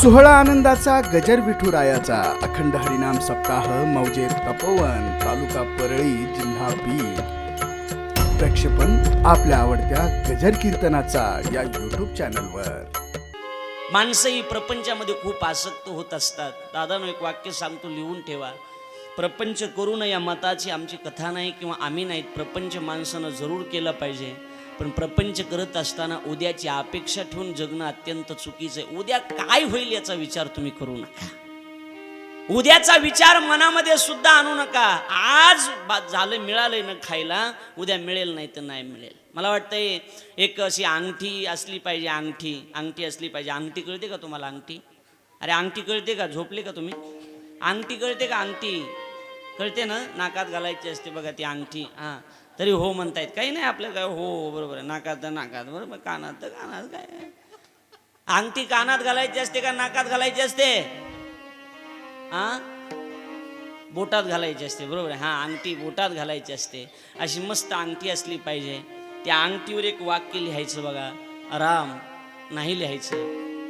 सोहळा आनंदाचा गजर विठुरायाचा. अखंड हरिनाम सप्ताह मौजे तपोवन तालुका परळी जिल्हा बीड. प्रक्षेपण आपल्या आवडत्या गजर कीर्तनाचा या युट्यूब चॅनलवर माणसंही प्रपंचामध्ये खूप आसक्त होत असतात. दादानो एक वाक्य सांगतो लिहून ठेवा. प्रपंच करू न या मताची आमची कथा नाही किंवा आम्ही नाहीत. प्रपंच माणसानं जरूर केलं पाहिजे. पण प्रपंच करत असताना उद्याची अपेक्षा ठेवून जगणं अत्यंत चुकीचं आहे. उद्या काय होईल याचा विचार तुम्ही करू नका. उद्याचा विचार मनामध्ये सुद्धा आणू नका. आज बा- झालं मिळालंय ना खायला उद्या मिळेल नाही तर नाही मिळेल. मला वाटतंय एक अशी अंगठी असली पाहिजे अंगठी. अंगठी असली पाहिजे. अंगठी कळते का तुम्हाला अंगठी? अरे अंगठी कळते का? झोपले का तुम्ही? अंगठी कळते का अंगठी? कळते ना? नाकात घालायची असते बघा ती अंगठी. हां. तरी हो म्हणतायत. काही नाही आपलं काय हो, हो बरोबर आहे. नाकात तर नाकात. बरोबर कानात तर कानात काय? अंगठी कानात घालायची असते का नाकात घालायची असते? हा बोटात घालायची असते बरोबर आहे. हां अंगठी बोटात घालायची असते. अशी मस्त अंगठी असली पाहिजे. त्या अंगठीवर एक वाक्य लिहायचं बघा. राम नाही लिहायचं.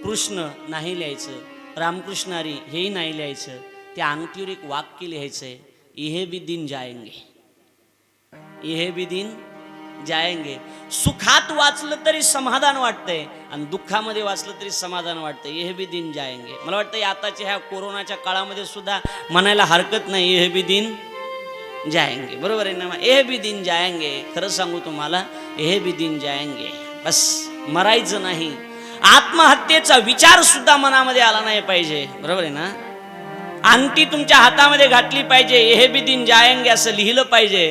कृष्ण नाही लिहायचं. रामकृष्णारी हेही नाही लिहायचं. त्या अंगठीवर एक वाक्य लिहायचं आहे इहे बी दिन जायंगे. इहे भी दिन जाएंगे। सुखात वाचलं तरी समाधान वाटतंय आणि दुःखामध्ये वाचलं तरी समाधान वाटतंय. हे बी दिन मला वाटतं आताच्या ह्या कोरोनाच्या काळामध्ये सुद्धा म्हणायला हरकत नाही. हे बी दिन बरोबर आहे ना हे बी दिन जाएंगे. खरं सांगू तुम्हाला हे बी दिन बस मरायचं नाही. आत्महत्येचा विचार सुद्धा मनामध्ये आला नाही पाहिजे. बरोबर आहे ना? अंगठी तुमच्या हातामध्ये घातली पाहिजे. हे बी दिन जायंगे असं लिहिलं पाहिजे.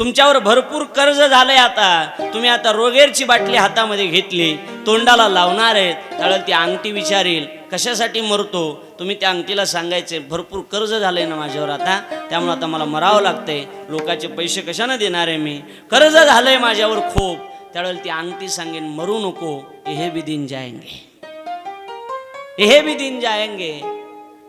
तुमच्यावर भरपूर कर्ज झालंय आता. तुम्ही आता रोगेरची बाटली हातामध्ये घेतली. तोंडाला लावणार आहेत. त्यावेळेला ती अंगठी विचारेल कशासाठी मरतो? तुम्ही त्या अंगठीला सांगायचे भरपूर कर्ज झालंय ना माझ्यावर आता. त्यामुळे आता मला मरावं लागतंय. लोकांचे पैसे कशानं देणार आहे मी? कर्ज झालंय माझ्यावर खूप. त्यावेळेला ती अंगठी सांगेन मरू नको. हे बी दिन जायंगे. हे बी दिन जायंगे.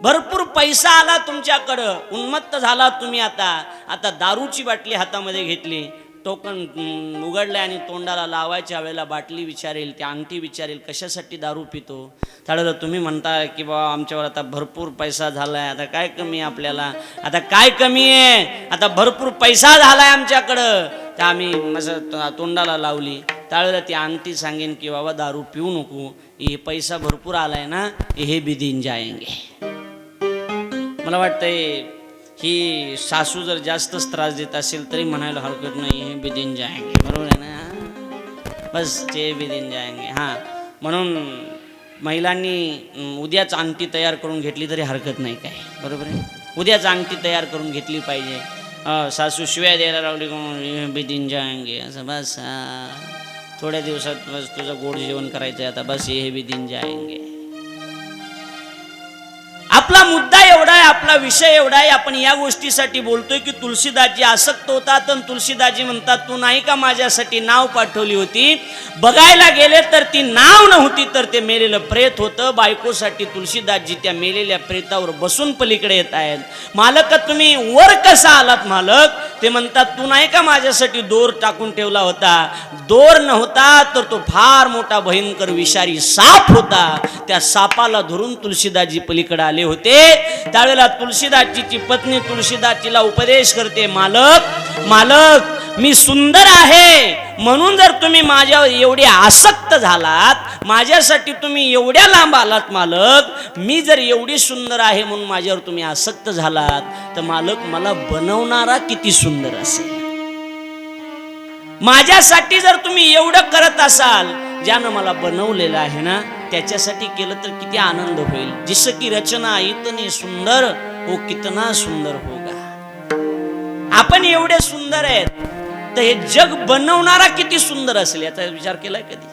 भरपूर पैसा आला तुमच्याकडं. उन्मत्त झाला तुम्ही आता. आता दारूची बाटली हातामध्ये घेतली. टोकन उघडलं आणि तोंडाला लावायच्या वेळेला बाटली विचारेल ती अंगठी विचारेल कशासाठी दारू पितो? त्यावेळेला तुम्ही म्हणता की बाबा आमच्यावर आता भरपूर पैसा झालाय आता काय कमी आहे आपल्याला? आता काय कमी आहे? आता भरपूर पैसा झालाय आमच्याकडं. त्या आम्ही असं तोंडाला लावली. त्यावेळेला ती अंगठी सांगेन की बाबा दारू पिऊ नको. हे पैसा भरपूर आलाय ना हे बी दिन जायंगे. मला वाटतंय ही सासू जर जास्तच त्रास देत असेल तरी म्हणायला हरकत नाही हे बिदिन जायंगे. बरोबर आहे ना? बस ते बिदिन जायंगे. हां. म्हणून महिलांनी उद्याच अंगठी तयार करून घेतली तरी हरकत नाही काय. बरोबर आहे? उद्याच अंगठी तयार करून घेतली पाहिजे. सासू शिव्या द्यायला लावली बिदिन जायंगे. असं बस थोड्या दिवसात बस तुझं गोड जेवण करायचं आहे आता. बस हे बिदिन जायंगे. आपला मुद्दा आपला विषय एवढा आहे आपण या गोष्टीसाठी बोलतोय की तुलसीदासजी आसक्त होतात आणि तुलसीदासजी म्हणतात तू नाही का माझ्यासाठी नाव पाठवली होती? बघायला गेले तर ती नाव नव्हती तर ते मेलेलं प्रेत होतं. बायकोसाठी तुलसीदासजी त्या मेलेल्या प्रेतावर बसून पलीकडे येत आहेत. मालक तुम्ही वर कसा आलात मालक? ते म्हणतात तू नाही का माझ्यासाठी दोर टाकून ठेवला होता? दोर नव्हता तर तो फार मोठा भयंकर विषारी साप होता. त्या सापाला धरून तुलसीदासजी पलीकडे आले होते. त्यावेळेला तुळशीदासजीची पत्नी तुलसीदासजीला उपदेश करते मालक मालक मी सुंदर आहे. म्हणून जर तुम्ही माझ्यावर एवढे आसक्त झालात माझ्यासाठी तुम्ही एवढ्या लांब आलात मालक मी जर एवढी सुंदर आहे म्हणून माझ्यावर तुम्ही आसक्त झालात तर मालक मला बनवणारा किती सुंदर असेल. माझ्यासाठी जर तुम्ही एवढं करत असाल ज्यानं मला बनवलेलं आहे ना त्याच्यासाठी केलं तर किती आनंद होईल. जिस की रचना इतनी सुंदर हो कितना सुंदर होगा. आपण एवढे सुंदर आहेत तर हे जग बनवणारा किती सुंदर असेल याचा विचार केलाय कधी?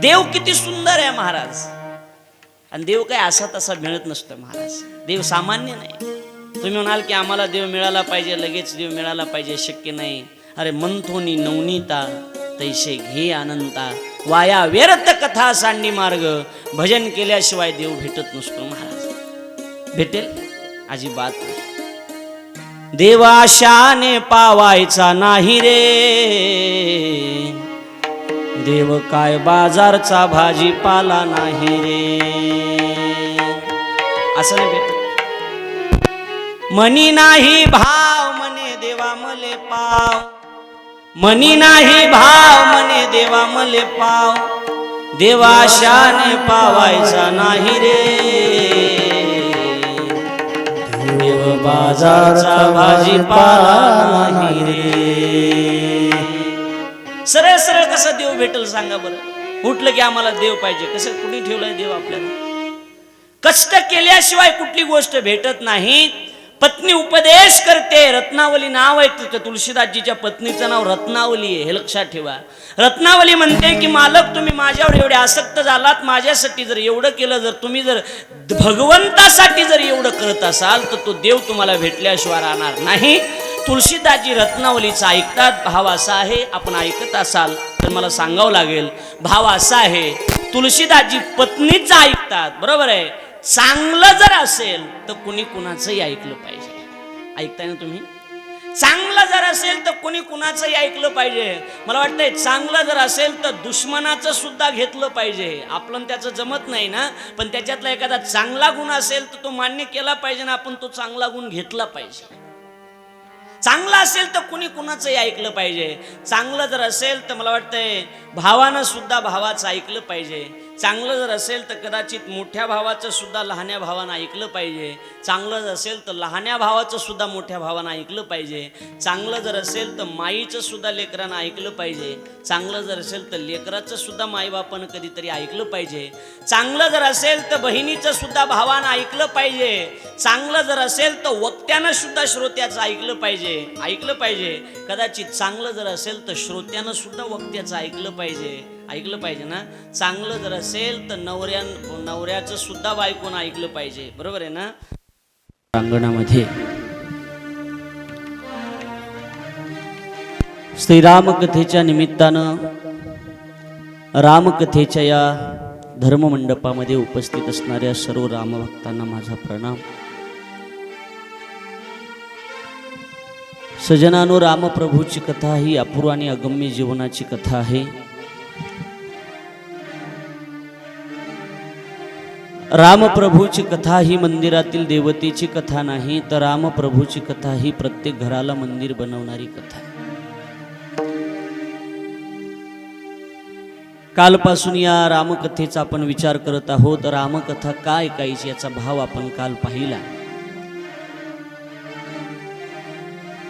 देव किती सुंदर आहे महाराज. आणि देव काय असा तसा मिळत नसतो महाराज. देव सामान्य नाही. तुम्ही म्हणाल की आम्हाला देव मिळाला पाहिजे लगेच देव मिळाला पाहिजे शक्य नाही. अरे मंथोनी नवनीता तैसे घे आनंदा वाया व्यर्थ कथा सांडी मार्ग भजन केल्याशिवाय देव भेटत नसतो महाराज. भेटेल? अजिबात नाही. देवाशाने पावायचा नाही रे. देव काय बाजारचा भाजीपाला नाही रे. असं नाही भेट मनी नाही भाव मने देवा मले पाव. मनी नाही भाव मने देवा मले पाव. देवाशाने पावायचा नाही रे. देव बाजारचा भाजीपाला नाही रे. सरळ सरळ कसं देव भेटल सांगा बरं? उठलं की आम्हाला देव पाहिजे. कसं कुणी ठेवलंय देव आपल्याला? कष्ट केल्याशिवाय कुठली गोष्ट भेटत नाही. पत्नी उपदेश करते. रत्नावली नाव आहे तिचं तुळशीदासजीच्या पत्नीचं नाव रत्नावली आहे. हे लक्षात ठेवा. रत्नावली म्हणते की मालक तुम्ही माझ्यावर एवढे आसक्त झालात. माझ्यासाठी जर एवढं केलं जर तुम्ही जर भगवंतासाठी जर एवढं करत असाल तर तो देव तुम्हाला भेटल्याशिवाय राहणार नाही. तुळशीदासजी रत्नावलीचा ऐकतात. भाव असा आहे आपण ऐकत असाल तर मला सांगावं लागेल. भाव असा आहे तुळशीदासजी पत्नीचं ऐकतात. बरोबर आहे. चांगलं जर असेल तर कुणी कुणाचंही ऐकलं पाहिजे. ऐकताय ना तुम्ही? चांगलं जर असेल तर कुणी कुणाचंही ऐकलं पाहिजे. मला वाटतंय चांगलं जर असेल तर दुश्मनाचं सुद्धा घेतलं पाहिजे. आपलं त्याचं जमत नाही ना? पण त्याच्यातला एखादा चांगला गुण असेल तर तो मान्य केला पाहिजे ना? आपण तो चांगला गुण घेतला पाहिजे. चांगलं असेल तर कुणी कुणाचंही ऐकलं पाहिजे. चांगलं जर असेल तर मला वाटतंय भावानं सुद्धा भावाचं ऐकलं पाहिजे. चांगलं जर असेल तर कदाचित मोठ्या भावाचं सुद्धा लहान्या भावानं ऐकलं पाहिजे. चांगलं जर असेल तर लहान्या भावाचं सुद्धा मोठ्या भावानं ऐकलं पाहिजे. चांगलं जर असेल तर माईचं सुद्धा लेकरानं ऐकलं पाहिजे. चांगलं जर असेल तर लेकराचं सुद्धा माईबापानं कधीतरी ऐकलं पाहिजे. चांगलं जर असेल तर बहिणीचं सुद्धा भावानं ऐकलं पाहिजे. चांगलं जर असेल तर वक्त्यानं सुद्धा श्रोत्याचं ऐकलं पाहिजे. ऐकलं पाहिजे. कदाचित चांगलं जर असेल तर श्रोत्यानं सुद्धा वक्त्याचं ऐकलं पाहिजे. ऐकलं पाहिजे ना? चांगलं जर असेल तर नवऱ्या नवऱ्याचं सुद्धा बायकोनं ऐकलं पाहिजे. बरोबर आहे ना? प्रांगणामध्ये श्रीरामकथेच्या निमित्तानं रामकथेच्या या धर्ममंडपामध्ये उपस्थित असणाऱ्या सर्व रामभक्तांना माझा प्रणाम. सजनानो रामप्रभूची कथा ही अपूर्व आणि अगम्य जीवनाची कथा आहे. रामप्रभूची कथा ही मंदिरातील देवतेची कथा नाही तर रामप्रभूची कथा ही प्रत्येक घराला मंदिर बनवणारी कथा आहे. कालपासून या रामकथेचा आपण विचार करत आहोत. रामकथा का ऐकायची याचा भाव आपण काल पाहिला.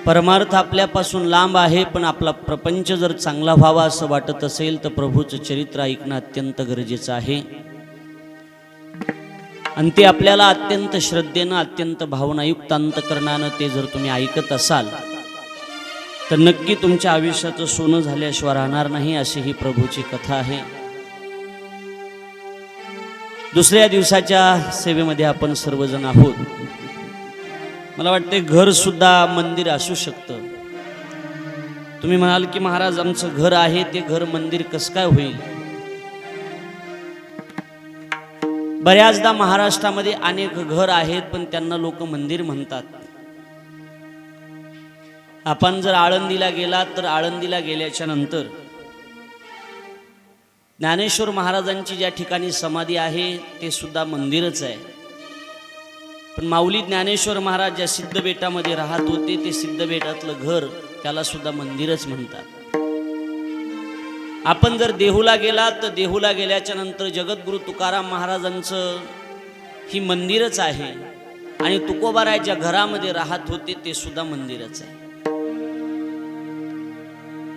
परमार्थ आपल्यापासून लांब आहे पण आपला प्रपंच जर चांगला व्हावा असं वाटत असेल तर प्रभूचं चरित्र ऐकणं अत्यंत गरजेचं आहे. आणि ते आपल्याला अत्यंत श्रद्धेनं अत्यंत भावनायुक्त अंतकरणानं ते जर तुम्ही ऐकत असाल तर नक्की तुमच्या आयुष्याचं सोनं झाल्याशिवाय राहणार नाही अशी ही प्रभूची कथा आहे. दुसऱ्या दिवसाच्या सेवेमध्ये आपण सर्वजण आहोत. मला वाटते घर सुद्धा मंदिर असू शकतं. तुम्ही म्हणाल की महाराज आमचं घर आहे ते घर मंदिर कसं काय होईल? बऱ्याचदा महाराष्ट्रामध्ये अनेक घर आहेत पण त्यांना लोक मंदिर म्हणतात. आपण जर आळंदीला गेलात तर आळंदीला गेल्याच्यानंतर ज्ञानेश्वर महाराजांची ज्या ठिकाणी समाधी आहे ते सुद्धा मंदिरच आहे. पण माऊली ज्ञानेश्वर महाराज ज्या सिद्धबेटामध्ये राहत होते ते सिद्धबेटातलं घर त्याला सुद्धा मंदिरच म्हणतात. आपण जर देहूला गेलात तर देहूला गेल्याच्यानंतर जगद्गुरु तुकाराम महाराजांचं ही मंदिरच आहे. आणि तुकोबाराय ज्या घरामध्ये राहत होते ते सुद्धा मंदिरच आहे.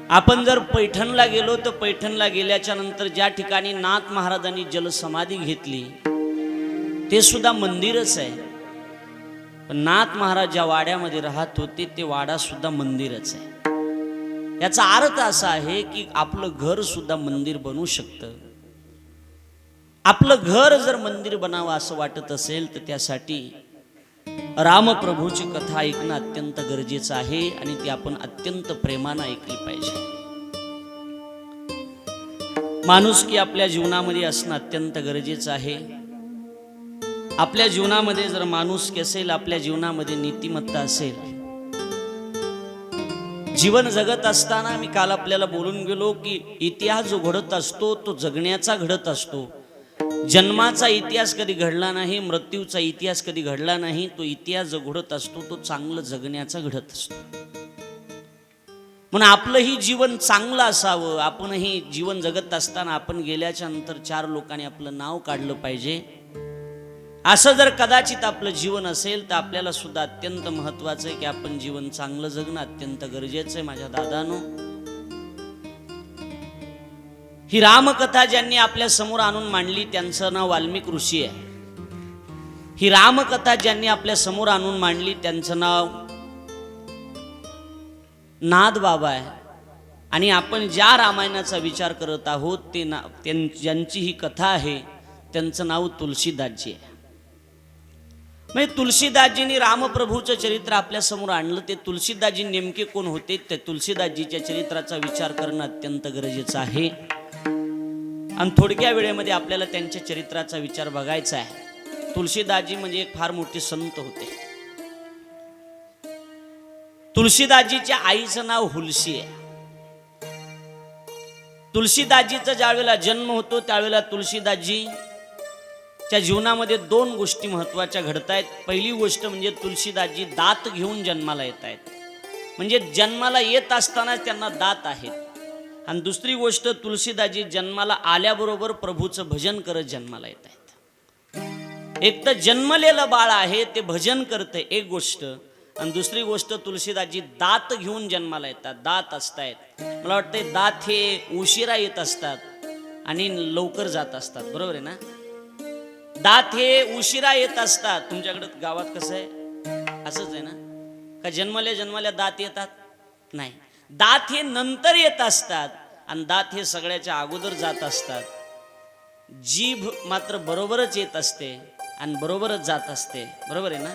आपण जर पैठणला गेलो तर पैठणला गेल्याच्यानंतर ज्या ठिकाणी नाथ महाराजांनी जलसमाधी घेतली ते सुद्धा मंदिरच आहे. पण नाथ महाराज ज्या वाड्यामध्ये राहत होते ते वाडा सुद्धा मंदिरच आहे. याचा अर्थ असा आहे की आपलं घर सुद्धा मंदिर बनू शकतं. आपलं घर जर मंदिर बनावं असं वाटत असेल तर त्यासाठी रामप्रभूची कथा ऐकणं अत्यंत गरजेचं आहे आणि ती आपण अत्यंत प्रेमानं ऐकली पाहिजे. माणूस की आपल्या जीवनामध्ये असणं अत्यंत गरजेचं आहे. आपल्या जीवनामध्ये जर माणूस की असेल आपल्या जीवनामध्ये नीतिमत्ता असेल जीवन जगत असताना मी काल आपल्याला बोलून गेलो की इतिहास जो घडत असतो तो जगण्याचा घडत असतो. जन्माचा इतिहास कधी घडला नाही मृत्यूचा इतिहास कधी घडला नाही तो इतिहास जो घडत असतो तो चांगलं जगण्याचा घडत असतो. म्हणून आपलंही जीवन चांगलं असावं आपणही जीवन जगत असताना आपण गेल्याच्यानंतर चार लोकांनी आपलं नाव काढलं पाहिजे. असं जर कदाचित आपलं जीवन असेल तर आपल्याला सुद्धा अत्यंत महत्वाचं आहे की आपण जीवन चांगलं जगणं अत्यंत गरजेचं आहे माझ्या दादानो. ही रामकथा ज्यांनी आपल्यासमोर आणून मांडली त्यांचं नाव वाल्मिक ऋषी आहे. ही रामकथा ज्यांनी आपल्यासमोर आणून मांडली त्यांचं नाव नाद बाबा आहे. आणि आपण ज्या रामायणाचा विचार करत आहोत ते ना त्यां ज्यांची ही कथा आहे त्यांचं नाव तुलसीदासजी आहे. म्हणजे तुलसीदासजींनी रामप्रभूचं चरित्र आपल्यासमोर आणलं. ते तुलसीदासजी नेमके कोण होते? ते तुलसीदासजीच्या चरित्राचा विचार करणं अत्यंत गरजेचं आहे. आणि थोडक्या वेळेमध्ये आपल्याला त्यांच्या चरित्राचा विचार बघायचा आहे. तुलसीदासजी म्हणजे एक फार मोठे संत होते. तुलसीदासजीच्या आईचं नाव हुलसी आहे. तुलसीदासजीचा ज्यावेळेला जन्म होतो त्यावेळेला तुलसीदासजी च्या जीवनामध्ये दोन गोष्टी महत्त्वाच्या घडत आहेत पहिली गोष्ट म्हणजे तुलसीदासजी दात घेऊन जन्माला येत आहेत म्हणजे जन्माला येत असतानाच त्यांना दात आहेत. आणि दुसरी गोष्ट तुलसीदासजी जन्माला आल्याबरोबर प्रभूचं भजन करत जन्माला येत आहेत एक तर जन्मलेलं बाळ आहे ते भजन करते एक गोष्ट. आणि दुसरी गोष्ट तुलसीदासजी दात घेऊन जन्माला येतात. दात असतायत. मला वाटतं दात हे उशिरा येत असतात आणि लवकर जात असतात. बरोबर आहे ना? दात हे उशिरा येत असतात. तुमच्याकडं गावात कसं आहे? असंच आहे ना? का जन्मल्या जन्मल्या दात येतात? नाही. दात हे नंतर येत असतात आणि दात हे सगळ्याच्या अगोदर जात असतात. जीभ मात्र बरोबरच येत असते आणि बरोबरच जात असते. बरोबर आहे ना?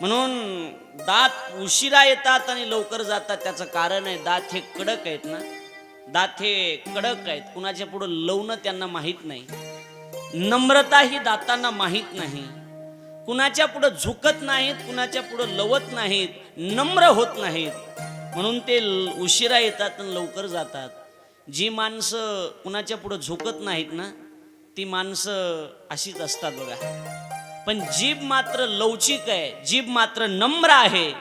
म्हणून दात उशिरा येतात आणि लवकर जातात. त्याचं कारण आहे दात हे कडक आहेत ना? दात हे कडक आहेत. कुणाच्या पुढं लवणं त्यांना माहीत नाही. नम्रता ही दातांना माहीत नाही. कुणाच्या पुढं झुकत नाहीत कुणाच्या पुढं लवत नाहीत नम्र होत नाहीत. म्हणून ते ल- उशिरा येतात आणि लवकर जातात. जी माणसं कुणाच्या पुढं झुकत नाहीत ना ती माणसं अशीच असतात बघा. पण जीभ मात्र लवचिक आहे जीभ मात्र नम्र आहे.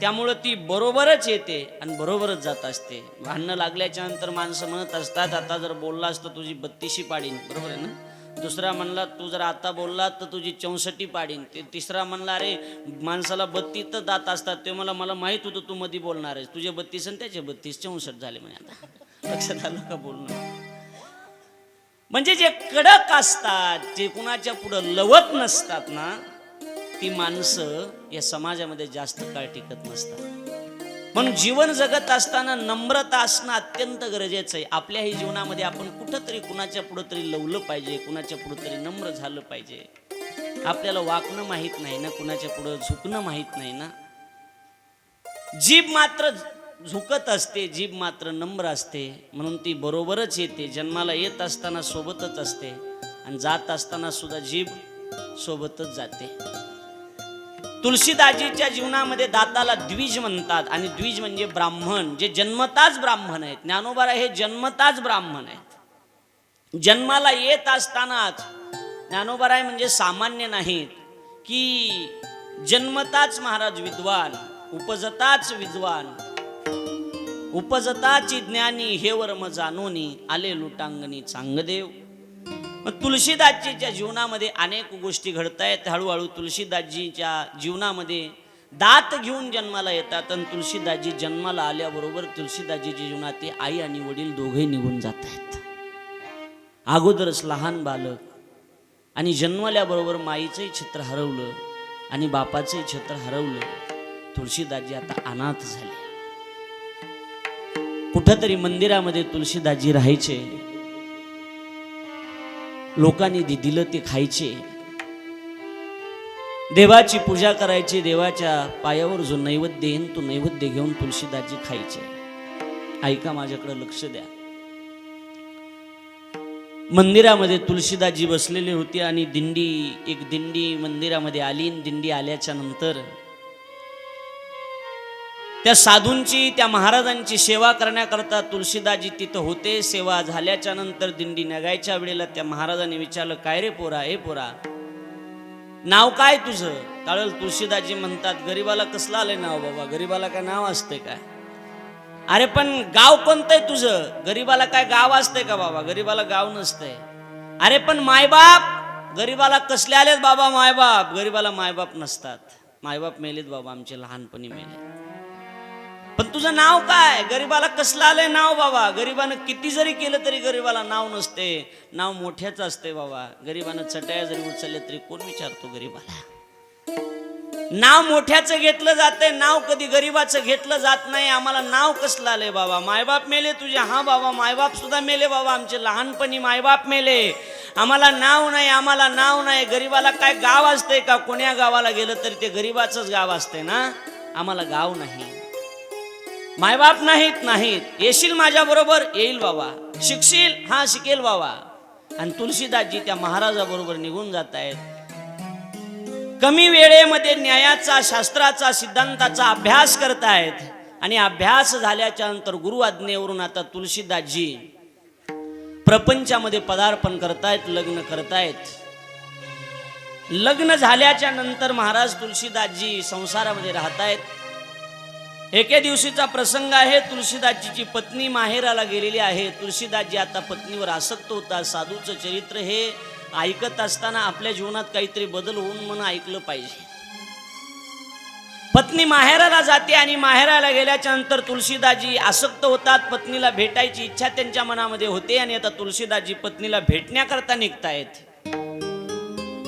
त्यामुळं ती बरोबरच येते आणि बरोबरच जात असते. भांडणं लागल्याच्या नंतर माणसं म्हणत असतात आता जर बोललास तर तुझी बत्तीशी पाडीन. बरोबर आहे ना? दुसरा म्हणला तू जर आता बोलला तर तुझी चौसष्टी पाडीन. ते तिसरा म्हणला अरे माणसाला बत्तीस तर दात असतात. ते मला मला माहीत होतं तू मध्ये बोलणार आहेस. तुझे बत्तीस आणि त्याचे बत्तीस. चौसष्ट झाले म्हणे आता. लक्षात आलं का बोलणं? म्हणजे जे कडक असतात जे कुणाच्या पुढं लवत नसतात ना ती माणसं या समाजामध्ये जास्त काळ टिकत नसतात. म्हणून जीवन जगत असताना नम्रता असणं अत्यंत गरजेचं आहे. आपल्याही जीवनामध्ये आपण कुठंतरी कुणाच्या पुढं तरी लवलं पाहिजे कुणाच्या पुढं तरी नम्र झालं पाहिजे. आपल्याला वाकणं माहीत नाही ना कुणाच्या पुढं झुकणं माहीत नाही ना. जीभ मात्र झुकत असते जीभ मात्र नम्र असते. म्हणून ती बरोबरच येते. जन्माला येत असताना सोबतच असते आणि जात असताना सुद्धा जीभ सोबतच जाते. तुलसीदाजीच्या जीवनामध्ये दाताला द्विज म्हणतात आणि द्विज म्हणजे ब्राह्मण जे जन्मताच ब्राह्मण आहेत. ज्ञानोबारा हे जन्मताच ब्राह्मण आहेत. जन्माला येत असतानाच ज्ञानोबाराय म्हणजे सामान्य नाहीत की जन्मताच महाराज विद्वान उपजताच विद्वान उपजताची ज्ञानी हे वर्म जाणोनी आले लुटांगणी चांगदेव. मग तुलसीदासजीच्या जीवनामध्ये अनेक गोष्टी घडत आहेत हळूहळू तुलसीदासजीच्या जीवनामध्ये दात घेऊन जन्माला येतात आणि तुलसीदासजी जन्माला आल्याबरोबर तुलसीदासजीच्या जीवनात ते आई आणि वडील दोघे निघून जात आहेत अगोदरच लहान बालक आणि जन्मल्याबरोबर माईचंही छत्र हरवलं आणि बापाचंही छत्र हरवलं. तुलसीदासजी आता अनाथ झाले. कुठंतरी मंदिरामध्ये तुलसीदासजी राहायचे. लोकांनी दि- दिलं ते खायचे. देवाची पूजा करायची देवाच्या पायावर जो नैवेद्य येईन तो नैवेद्य घेऊन तुळशीदासजी खायचे. ऐका माझ्याकडे लक्ष द्या. मंदिरामध्ये तुळशीदासजी बसलेली होती आणि दिंडी एक दिंडी मंदिरामध्ये आली दिंडी आल्याच्यानंतर त्या साधूंची त्या महाराजांची सेवा करण्याकरता तुलसीदाजी तिथं होते. सेवा झाल्याच्यानंतर दिंडी निघायच्या वेळेला त्या महाराजांनी विचारलं काय रे पोरा हे पोरा? नाव काय तुझं? काळल तुळशीदाजी म्हणतात गरीबाला कसलं आलंय नाव बाबा? गरीबाला काय नाव असते काय? अरे पण गाव कोणतं आहे तुझं? गरीबाला काय गाव असतंय का बाबा? गरीबाला गाव नसतंय. अरे पण मायबाप? गरीबाला कसले आलेत बाबा मायबाप? गरीबाला मायबाप नसतात. मायबाप मेलेत बाबा आमचे लहानपणी मेले. पण तुझं नाव काय? गरीबाला कसलं आलंय नाव बाबा? गरीबानं किती जरी केलं तरी गरीबाला नाव नसते. नाव मोठ्याच असते बाबा. गरीबानं चटया जरी उचलले तरी कोण विचारतो गरीबाला? नाव मोठ्याचं घेतलं जाते नाव कधी गरीबाचं घेतलं जात नाही. आम्हाला नाव कसलं आलंय बाबा? मायबाप मेले तुझे? हा बाबा मायबाप सुद्धा मेले बाबा. आमचे लहानपणी मायबाप मेले. आम्हाला नाव नाही आम्हाला नाव नाही. गरीबाला काय गाव असते का? कोण्या गावाला गेलं तरी ते गरीबाचंच गाव असते ना? आम्हाला गाव नाही. मायबाप नाहीत नाहीत. येशील माझ्या बरोबर येईल बाबा. शिकशील हा शिकेल बाबा. आणि तुलसीदासजी त्या महाराजाबरोबर निघून जात आहेत कमी वेळेमध्ये न्यायाचा शास्त्राचा सिद्धांताचा अभ्यास करतायत. आणि अभ्यास झाल्याच्यानंतर गुरु आज्ञेवरून आता तुलसीदासजी प्रपंचामध्ये पदार्पण करतायत लग्न करतायत. लग्न झाल्याच्यानंतर महाराज तुलसीदासजी संसारामध्ये राहतायत. एके दिवशीचा प्रसंग आहे. तुलसीदासजीची पत्नी माहेराला गेलेली आहे तुलसीदासजी आता पत्नीवर आसक्त होता साधूचं चरित्र हे ऐकत असताना आपल्या जीवनात काहीतरी बदल होऊन म्हणून ऐकलं पाहिजे. पत्नी माहेराला जाते आणि माहेराला गेल्याच्यानंतर तुलसीदाजी आसक्त होतात. पत्नीला भेटायची इच्छा त्यांच्या मनामध्ये होते आणि आता तुलसीदाजी पत्नीला भेटण्याकरता निघतायत.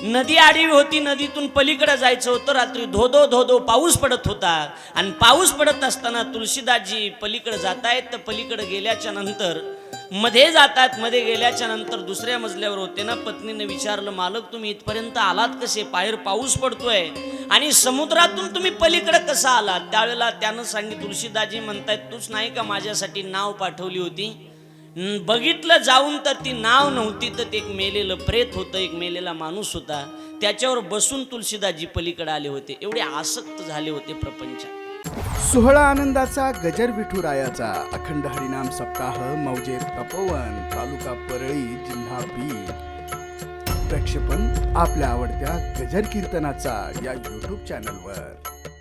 नदी आडवी होती नदीतून पलीकडे जायचं होतं. रात्री धोधो धोधो पाऊस पडत होता. आणि पाऊस पडत असताना तुलसीदाजी पलीकडे जातायत. तर पलीकडे गेल्याच्यानंतरमध्ये जातात मध्ये गेल्याच्यानंतर दुसऱ्या मजल्यावर होते ना पत्नीने विचारलं मालक तुम्ही इथपर्यंत आलात कसे? बाहेर पाऊस पडतोय. आणि समुद्रातून तुम्ही पलीकडे कसा आलात? त्यावेळेला त्यानं सांगितलं तुळशीदाजी म्हणतायत तूच नाही का माझ्यासाठी नाव पाठवली होती? बघितलं जाऊन तर ती नाव नव्हती तर ते एक मेलेलं प्रेत होतं एक मेलेला माणूस होता. त्याच्यावर बसून तुलसीदाजी पलीकडे आले होते. एवढे आसक्त झाले होते प्रपंचात सोहळा आनंदाचा गजर विठुरायाचा अखंड हरिनाम सप्ताह मौजे तपोवन तालुका परळी जिल्हा बीड. प्रक्षेपण आपल्या आवडत्या गजर कीर्तनाचा या युट्यूब चॅनलवर